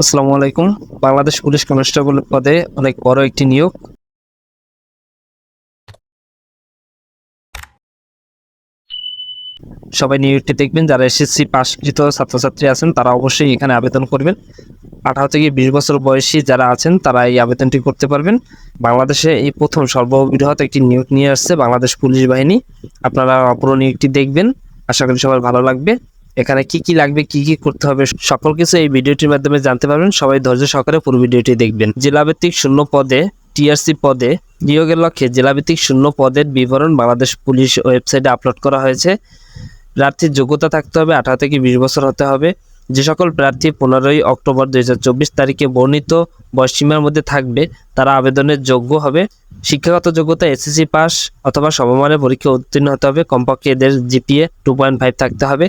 আসসালামু আলাইকুম। Bangladesh police constable পদে অনেক বড় একটি নিয়োগ। সবাই নিয়োগটি দেখবেন, যারা এসএসসি পাশকৃত ছাত্রছাত্রী আছেন, তারা অবশ্যই এখানে আবেদন করবেন। আঠারো থেকে বিশ বছর বয়সী যারা আছেন, তারা এই আবেদনটি করতে পারবেন। বাংলাদেশে এই প্রথম সর্ববৃহৎ একটি নিয়োগ নিয়ে আসছে বাংলাদেশ পুলিশ বাহিনী। আপনারা পুরো নিয়োগটি দেখবেন। আশা করি সবার ভালো লাগবে। এখানে কি কি লাগবে, কি কি করতে হবে, সকল কিছু এই ভিডিওটির মাধ্যমে জানতে পারবেন। সবাই ধৈর্য সহকারে পুরো ভিডিওটি দেখবেন। জেলাভিত্তিক শূন্য পদে, টিআরসি পদে, নিয়োগের লক্ষ্যে জেলাভিত্তিক শূন্য পদের বিবরণ বাংলাদেশ পুলিশ ওয়েবসাইটে আপলোড করা হয়েছে। প্রার্থীর যোগ্যতা থাকতে হবে, আঠারো থেকে বিশ বছর হতে হবে। যে সকল প্রার্থী পনেরোই অক্টোবর দুই হাজার চব্বিশ তারিখে বর্ণিত বয়সসীমার মধ্যে থাকবে, তারা আবেদনের যোগ্য হবে। শিক্ষাগত যোগ্যতা এসএসসি পাস অথবা সমমানের পরীক্ষা উত্তীর্ণ হতে হবে। কমপক্ষে এদের জিপিএ টু পয়েন্ট ফাইভ থাকতে হবে।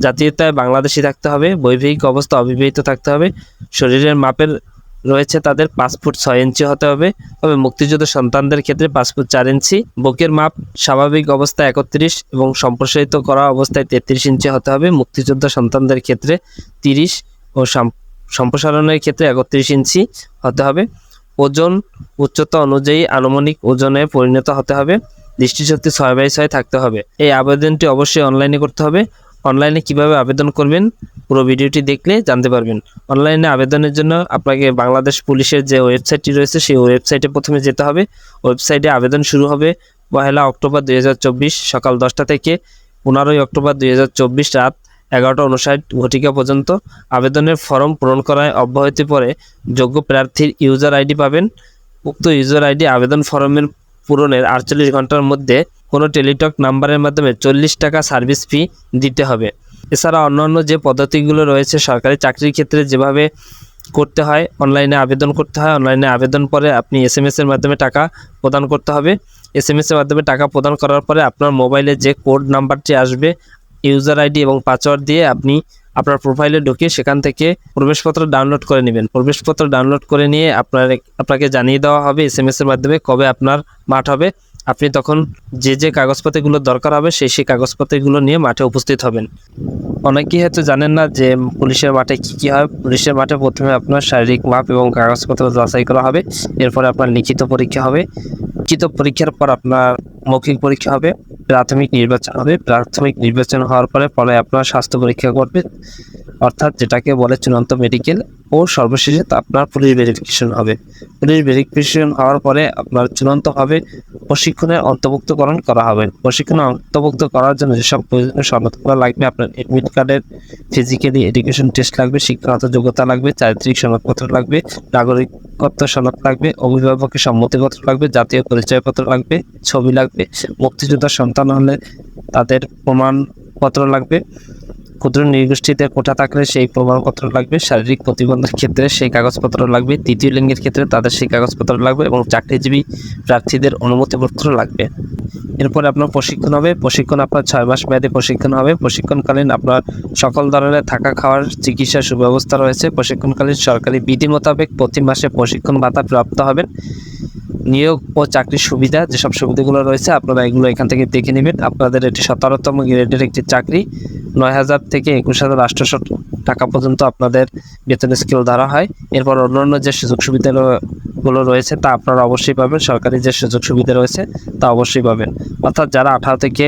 জাতীয়তায় বাংলাদেশি থাকতে হবে, বৈবাহিক অবস্থা অবিবাহিত থাকতে হবে, শরীরের মাপের রয়েছে তাদের পাঁচ ফুট ছয় ইঞ্চি হতে হবে, তবে মুক্তিযুদ্ধ সন্তানদের ক্ষেত্রে পাঁচ ফুট চার ইঞ্চি, বুকের মাপ, স্বাভাবিক অবস্থায় একত্রিশ এবং সম্প্রসারিত করা অবস্থায় তেত্রিশ ইঞ্চি হতে হবে, মুক্তিযুদ্ধ সন্তানদের ক্ষেত্রে তিরিশ ও সাম- সম্প্রসারণের ক্ষেত্রে একত্রিশ ইঞ্চি হতে হবে, ওজন উচ্চতা অনুযায়ী আনুমানিক ওজনে পরিণত হতে হবে, দৃষ্টিশক্তি ছয় বাই ছয় থাকতে হবে, এই আবেদনটি অবশ্যই অনলাইনে করতে হবে অনলাইনে কীভাবে আবেদন করবেন, পুরো ভিডিওটি দেখলে জানতে পারবেন। অনলাইনে আবেদনের জন্য আপনাকে বাংলাদেশ পুলিশের যে ওয়েবসাইটটি রয়েছে, সেই ওয়েবসাইটে প্রথমে যেতে হবে। ওয়েবসাইটে আবেদন শুরু হবে পহেলা অক্টোবর দুই হাজার চব্বিশ সকাল দশটা থেকে পনেরোই অক্টোবর দুই হাজার চব্বিশ রাত এগারোটা উনষাট ঘটিকা পর্যন্ত। আবেদনের ফর্ম পূরণ করায় অব্যাহতি পরে যোগ্য প্রার্থীর ইউজার আইডি পাবেন। উক্ত ইউজার আইডি আবেদন ফর্মের পূরণের আটচল্লিশ ঘণ্টার মধ্যে কোনো টেলিটক নাম্বারের মাধ্যমে চল্লিশ টাকা সার্ভিস ফি দিতে হবে। এছাড়া অন্যান্য যে পদ্ধতিগুলো রয়েছে সরকারি চাকরির ক্ষেত্রে যেভাবে করতে হয়, অনলাইনে আবেদন করতে হয়, অনলাইনে আবেদন পরে আপনি এস এম এর মাধ্যমে টাকা প্রদান করতে হবে। এস এম এর মাধ্যমে টাকা প্রদান করার পরে আপনার মোবাইলে যে কোড নাম্বারটি আসবে, ইউজার আইডি এবং পাসওয়ার্ড দিয়ে আপনি আপনার প্রোফাইলে ঢুকে সেখান থেকে প্রবেশপত্র ডাউনলোড করে নেবেন। প্রবেশপত্র ডাউনলোড করে নিয়ে আপনার আপনাকে জানিয়ে দেওয়া হবে এস এম এর মাধ্যমে কবে আপনার মাঠ হবে। আপনি তখন যে যে কাগজপত্রগুলো দরকার হবে সেই সেই কাগজপত্রগুলো নিয়ে মাঠে উপস্থিত হবেন। অনেকেই হয়তো জানেন না যে পুলিশের মাঠে কি কি হয়। পুলিশের মাঠে প্রথমে আপনার শারীরিক মাপ এবং কাগজপত্র যাচাই করা হবে। এরপরে আপনার লিখিত পরীক্ষা হবে। লিখিত পরীক্ষার পর আপনার মৌখিক পরীক্ষা হবে। প্রাথমিক নির্বাচন হবে। প্রাথমিক নির্বাচন হওয়ার পরে পরে আপনার স্বাস্থ্য পরীক্ষা করবে। অর্থাৎ যেটাকে বলে চূড়ান্ত মেডিকেল ও সর্বশেষে আপনার পুলিশ ভেরিফিকেশন হবে। পুলিশ ভেরিফিকেশন হওয়ার পরে আপনার চূড়ান্তভাবে প্রশিক্ষণের অন্তর্ভুক্তকরণ করা হবে। প্রশিক্ষণে অন্তর্ভুক্ত করার জন্য যেসব প্রয়োজনীয় সনদগুলো লাগবে, আপনার এডমিট কার্ডের ফিজিক্যালি এডুকেশন টেস্ট লাগবে, শিক্ষাগত যোগ্যতা লাগবে, চারিত্রিক সনদপত্র লাগবে, নাগরিকত্ব সনদ লাগবে, অভিভাবকের সম্মতিপত্র লাগবে, জাতীয় পরিচয়পত্র লাগবে, ছবি লাগবে মুক্তিযোদ্ধার সন্তান হলে তাদের প্রমাণপত্র লাগবে। ক্ষুদ্র নৃগোষ্ঠীতে কোটা থাকলে সেই প্রমাণপত্র লাগবে, শারীরিক প্রতিবন্ধের ক্ষেত্রে সেই কাগজপত্র লাগবে, তৃতীয় লিঙ্গের ক্ষেত্রে তাদের সেই কাগজপত্র লাগবে এবং চাকরিজীবী প্রার্থীদের অনুমতিপত্র লাগবে। এরপরে আপনার প্রশিক্ষণ হবে, প্রশিক্ষণ আপনার ছয় মাস মেয়াদী প্রশিক্ষণ হবে, প্রশিক্ষণকালীন আপনার সকল ধরনের থাকা খাওয়ার চিকিৎসার সুব্যবস্থা রয়েছে, প্রশিক্ষণকালীন সরকারি বিধি মোতাবেক প্রতি মাসে প্রশিক্ষণ ভাতা প্রাপ্ত হবেন। নিয়োগ ও চাকরির সুবিধা যেসব সুবিধাগুলো রয়েছে, আপনারা এগুলো এখান থেকে দেখে নেবেন। আপনাদের এটি সতেরোতম গ্রেডের একটি চাকরি নয় হাজার থেকে একুশ হাজার আটশোশো টাকা পর্যন্ত আপনাদের বেতন স্কেল ধরা হয়। এরপর অন্যান্য যে সুযোগ সুবিধাগুলো রয়েছে, তা আপনারা অবশ্যই পাবেন। সরকারি যে সুযোগ সুবিধা রয়েছে, তা অবশ্যই পাবেন। অর্থাৎ যারা আঠারো থেকে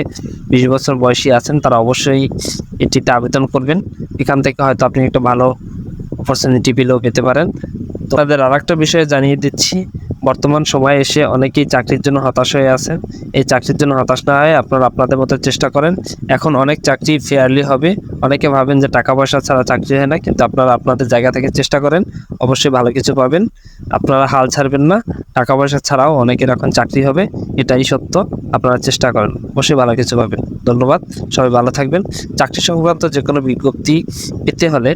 বিশ বছর বয়সী আছেন, তারা অবশ্যই এটিতে আবেদন করবেন। এখান থেকে হয়তো আপনি একটা ভালো অপরচুনিটি পেলেও পেতে পারেন। তো তাদের আর একটা বিষয়ে জানিয়ে দিচ্ছি বর্তমান সময়ে এসে অনেকেই চাকরির জন্য হতাশ হয়ে আছেন এই চাকরির জন্য হতাশ না হয়ে আপনারা আপনাদের মতো চেষ্টা করেন। এখন অনেক চাকরি ফেয়ারলি হবে। অনেকে ভাবেন যে টাকা পয়সা ছাড়া চাকরি হয় না, কিন্তু আপনারা আপনাদের জায়গা থেকে চেষ্টা করেন। অবশ্যই ভালো কিছু পাবেন। আপনারা হাল ছাড়বেন না। টাকা পয়সা ছাড়াও অনেকের এখন চাকরি হবে। এটাই সত্য। আপনারা চেষ্টা করেন। অবশ্যই ভালো কিছু পাবেন। ধন্যবাদ। সবাই ভালো থাকবেন। চাকরি সংক্রান্ত যে কোনো বিজ্ঞপ্তি পেতে হলে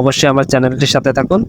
অবশ্যই আমার চ্যানেলটির সাথে থাকুন।